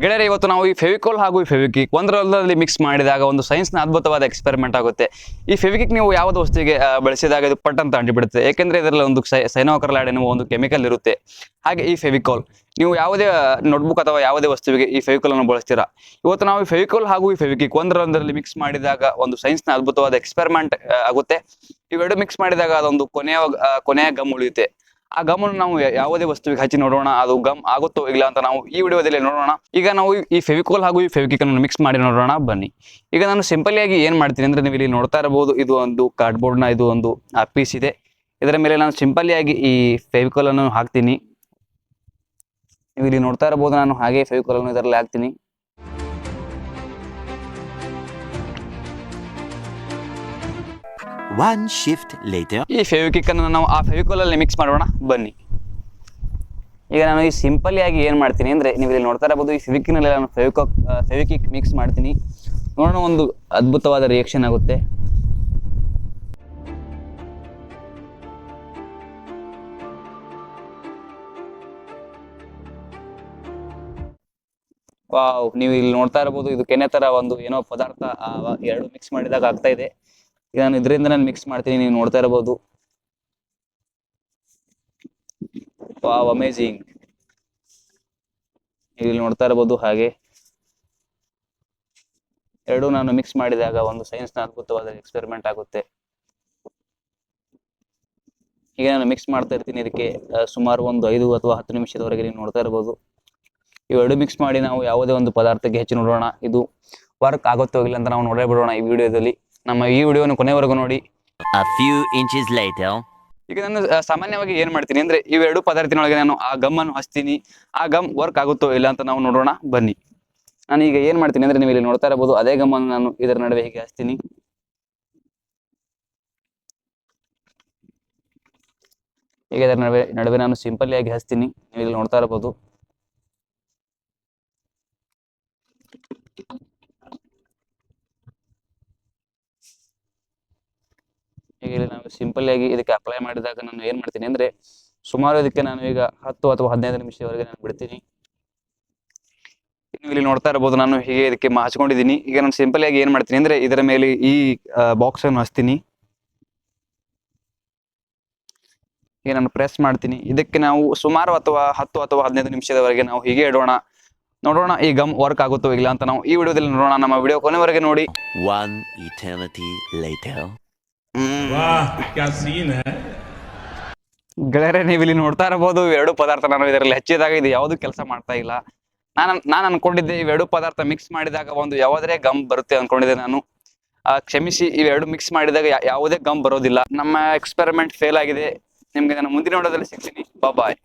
ಗೆಳೆಯರೆ, ಇವತ್ತು ನಾವು ಈ ಫೆವಿಕೋಲ್ ಹಾಗೂ ಈ ಫೆವಿಕಿಕ್ ಒಂದರಲ್ಲಿ ಮಿಕ್ಸ್ ಮಾಡಿದಾಗ ಒಂದು ಸೈನ್ಸ್ನ ಅದ್ಭುತವಾದ ಎಕ್ಸ್ಪೆರಿಮೆಂಟ್ ಆಗುತ್ತೆ. ಈ ಫೆವಿಕಿಕ್ ನೀವು ಯಾವುದೇ ವಸ್ತುವಿಗೆ ಬಳಸಿದಾಗ ಇದು ಪಟ್ ಅಂತ ಅಂಟಿಬಿಡುತ್ತೆ ಏಕೆಂದರೆ ಇದರಲ್ಲಿ ಒಂದು ಸೈನೋಕರ್ಲಾಡ್ ಎನ್ನುವ ಒಂದು ಕೆಮಿಕಲ್ ಇರುತ್ತೆ. ಹಾಗೆ ಈ ಫೆವಿಕೋಲ್, ನೀವು ಯಾವುದೇ ನೋಟ್ಬುಕ್ ಅಥವಾ ಯಾವುದೇ ವಸ್ತುವಿಗೆ ಈ ಫೆವಿಕೋಲ್ ಅನ್ನು ಬಳಸ್ತೀರಾ? ಇವತ್ತು ನಾವು ಈ ಫೆವಿಕೋಲ್ ಹಾಗೂ ಈ ಫೆವಿಕಿಕ್ ಒಂದರೊಂದರಲ್ಲಿ ಮಿಕ್ಸ್ ಮಾಡಿದಾಗ ಒಂದು ಸೈನ್ಸ್ನ ಅದ್ಭುತವಾದ ಎಕ್ಸ್ಪೆರಿಮೆಂಟ್ ಆಗುತ್ತೆ. ಇವೆರಡು ಮಿಕ್ಸ್ ಮಾಡಿದಾಗ ಅದೊಂದು ಕೊನೆಯ ಕೊನೆಯ ಗಮ್ ಉಳಿಯುತ್ತೆ. ಆ ಗಮನ ನಾವು ಯಾವುದೇ ವಸ್ತುವಿಗೆ ಹಚ್ಚಿ ನೋಡೋಣ, ಅದು ಗಮ್ ಆಗುತ್ತೋ ಇಲ್ಲ ಅಂತ ನಾವು ಈ ವಿಡಿಯೋದಲ್ಲಿ ನೋಡೋಣ. ಈಗ ನಾವು ಈ- ಈ ಫೆವಿಕೋಲ್ ಹಾಗೂ ಈ ಫೆವಿಕಿಕ್ ಅನ್ನು ಮಿಕ್ಸ್ ಮಾಡಿ ನೋಡೋಣ, ಬನ್ನಿ. ಈಗ ನಾನು ಸಿಂಪಲ್ ಆಗಿ ಏನ್ ಮಾಡ್ತೀನಿ ಅಂದ್ರೆ ನೀವು ಇಲ್ಲಿ ನೋಡ್ತಾ ಇರಬಹುದು, ಇದು ಒಂದು ಕಾರ್ಡ್ಬೋರ್ಡ್ನ ಇದು ಒಂದು ಪೀಸ್ ಇದೆ. ಇದರ ಮೇಲೆ ನಾನು ಸಿಂಪಲ್ ಆಗಿ ಈ ಫೆವಿಕೋಲ್ ಅನ್ನು ಹಾಕ್ತೀನಿ. ನೀವು ಇಲ್ಲಿ ನೋಡ್ತಾ ಇರಬಹುದು, ನಾನು ಹಾಗೆ ಫೆವಿಕೋಲ್ ಅನ್ನು ಇದರಲ್ಲಿ ಹಾಕ್ತೀನಿ. One shift later. ಈ ಫೆವಿಕಿಕ್ ಅನ್ನು ನಾವು ಆ ಫೆವಿಕೋಲಲ್ಲಿ ಮಿಕ್ಸ್ ಮಾಡೋಣ. ಬನ್ನಿ. ಈಗ ನಾನು ಈ ಸಿಂಪಲ್ ಆಗಿ ಏನು ಮಾಡ್ತೀನಿ ಅಂದರೆ ನೀವು ಇಲ್ಲಿ ನೋಡ್ತಾ ಇರಬಹುದು, ಈ ಫೆವಿಕಿನಲ್ಲಿ ನಾನು ಫೆವಿಕೋ ಫೆವಿಕಿಕ್ ಮಿಕ್ಸ್ ಮಾಡ್ತೀನಿ. ನೋಡೋಣ ಒಂದು ಅದ್ಭುತವಾದ ರಿಯಾಕ್ಷನ್ ಆಗುತ್ತೆ. ವಾವ್, ನೀವು ಇಲ್ಲಿ ನೋಡ್ತಾ ಇರಬಹುದು, ಇದು ಕೆನೆ ತರ ಒಂದು ಏನೋ ಪದಾರ್ಥ ಎರಡು ಮಿಕ್ಸ್ ಮಾಡಿದಾಗ ಆಗ್ತಾ ಇದೆ. ಈಗ ನಾನು ಇದರಿಂದ ನಾನು ಮಿಕ್ಸ್ ಮಾಡ್ತೀನಿ, ನೀವು ನೋಡ್ತಾ ಇರಬಹುದು. ವಾವ್ ಅಮೇಜಿಂಗ್ ಇಲ್ಲಿ ನೋಡ್ತಾ ಇರಬಹುದು ಹಾಗೆ. ಎರಡು ನಾನು ಮಿಕ್ಸ್ ಮಾಡಿದಾಗ ಒಂದು ಸೈನ್ಸ್ನ ಅದ್ಭುತವಾದ ಎಕ್ಸ್ಪೆರಿಮೆಂಟ್ ಆಗುತ್ತೆ. ಈಗ ನಾನು ಮಿಕ್ಸ್ ಮಾಡ್ತಾ ಇರ್ತೀನಿ ಇದಕ್ಕೆ ಸುಮಾರು ಒಂದು ಐದು ಅಥವಾ ಹತ್ತು ನಿಮಿಷದವರೆಗೆ ನೀವು ನೋಡ್ತಾ ಇರಬಹುದು. ಇವೆರಡು ಮಿಕ್ಸ್ ಮಾಡಿ ನಾವು ಯಾವುದೇ ಒಂದು ಪದಾರ್ಥಕ್ಕೆ ಹೆಚ್ಚು ನೋಡೋಣ. ಇದು ವರ್ಕ್ ಆಗುತ್ತೋ ಇಲ್ಲ ಅಂತ ನಾವು ನೋಡೇ ಬಿಡೋಣ ಈ ವಿಡಿಯೋದಲ್ಲಿ ನಮ್ಮ ಈ ವಿಡಿಯೋನ ಕೊನೆವರೆಗೂ ನೋಡಿ. A few inches later. ಈಗ ನಾನು ಆ, ಸಾಮಾನ್ಯವಾಗಿ ಏನ್ ಮಾಡ್ತೀನಿ ಅಂದ್ರೆ ಇವೆರಡು ಪದಾರ್ಥನೊಳಗೆ ನಾನು ಆ ಗಮ್ ಅನ್ನು ಹಚ್ತೀನಿ. ಆ ಗಮ್ ವರ್ಕ್ ಆಗುತ್ತೋ ಇಲ್ಲ ಅಂತ ನಾವು ನೋಡೋಣ ಬನ್ನಿ. ನಾನು ಈಗ ಏನ್ ಮಾಡ್ತೀನಿ ಅಂದ್ರೆ ನೀವು ಇಲ್ಲಿ ನೋಡ್ತಾ ಇರಬಹುದು ಅದೇ ಗಮ್ ಅನ್ನು ನಾನು ಇದರ ನಡುವೆ ಹೀಗೆ ಹಚ್ತೀನಿ. ಈಗ ಇದರ ನಡುವೆ ನಡುವೆ ನಾನು ಸಿಂಪಲ್ ಆಗಿ ಹಚ್ತೀನಿ. ನೀವು ಇಲ್ಲಿ ನೋಡ್ತಾ ಇರಬಹುದು. ಇಲ್ಲಿ ನಾವು ಸಿಂಪಲ್ ಆಗಿ ಇದಕ್ಕೆ ಅಪ್ಲೈ ಮಾಡಿದಾಗ ನಾನು ಏನ್ ಮಾಡ್ತೀನಿ ಅಂದ್ರೆ ಸುಮಾರು ಇದಕ್ಕೆ ನಾನು ಈಗ ಹತ್ತು ಅಥವಾ ಹದಿನೈದು ನಿಮಿಷದವರೆಗೆ ನಾನು ಬಿಡ್ತೀನಿ. ನೀವು ಇಲ್ಲಿ ನೋಡ್ತಾ ಇರಬಹುದು ನಾನು ಹೀಗೆ ಇದಕ್ಕೆ ಹಚ್ಕೊಂಡಿದ್ದೀನಿ ಈಗ ನಾನು ಸಿಂಪಲ್ ಆಗಿ ಏನ್ ಮಾಡ್ತೀನಿ ಅಂದ್ರೆ ಇದರ ಮೇಲೆ ಈ ಬಾಕ್ಸ್ ಅನ್ನು ಹಚ್ತೀನಿ. ಈಗ ನಾನು ಪ್ರೆಸ್ ಮಾಡ್ತೀನಿ. ಇದಕ್ಕೆ ನಾವು ಸುಮಾರು ಅಥವಾ ಹತ್ತು ಅಥವಾ ಹದಿನೈದು ನಿಮಿಷದವರೆಗೆ ನಾವು ಹೀಗೆ ಇಡೋಣ. ನೋಡೋಣ ಈ ಗಮ್ ವರ್ಕ್ ಆಗುತ್ತೋ ಇಲ್ಲ ಅಂತ ನಾವು ಈ ವಿಡಿಯೋದಲ್ಲಿ ನೋಡೋಣ. ನಮ್ಮ ವಿಡಿಯೋ ಕೊನೆವರೆಗೆ ನೋಡಿ. ವಾಹ್ ಸೀನ್ ಗೆಳೆಯರೆ ನೀವು ಇಲ್ಲಿ ನೋಡ್ತಾ ಇರಬಹುದು ಎರಡು ಪದಾರ್ಥ ನಾನು ಇದರಲ್ಲಿ ಹೆಚ್ಚಿದಾಗ ಇದು ಯಾವುದು ಕೆಲಸ ಮಾಡ್ತಾ ಇಲ್ಲ. ನಾನು ನಾನು ಅನ್ಕೊಂಡಿದ್ದೆ ಇವೆರಡು ಪದಾರ್ಥ ಮಿಕ್ಸ್ ಮಾಡಿದಾಗ ಒಂದು ಯಾವದ್ರೆ ಗಮ್ ಬರುತ್ತೆ ಅನ್ಕೊಂಡಿದ್ದೆ ನಾನು. ಆ ಕ್ಷಮಿಸಿ ಇವೆರಡು ಮಿಕ್ಸ್ ಮಾಡಿದಾಗ ಯಾವುದೇ ಗಮ್ ಬರೋದಿಲ್ಲ. ನಮ್ಮ ಎಕ್ಸ್ಪೆರಿಮೆಂಟ್ ಫೇಲ್ ಆಗಿದೆ. ನಿಮ್ಗೆ ನಾನು ಮುಂದಿನ ನೋಡೋದ್ರಲ್ಲಿ ಸಿಗ್ತೀನಿ. ಬಾಯ್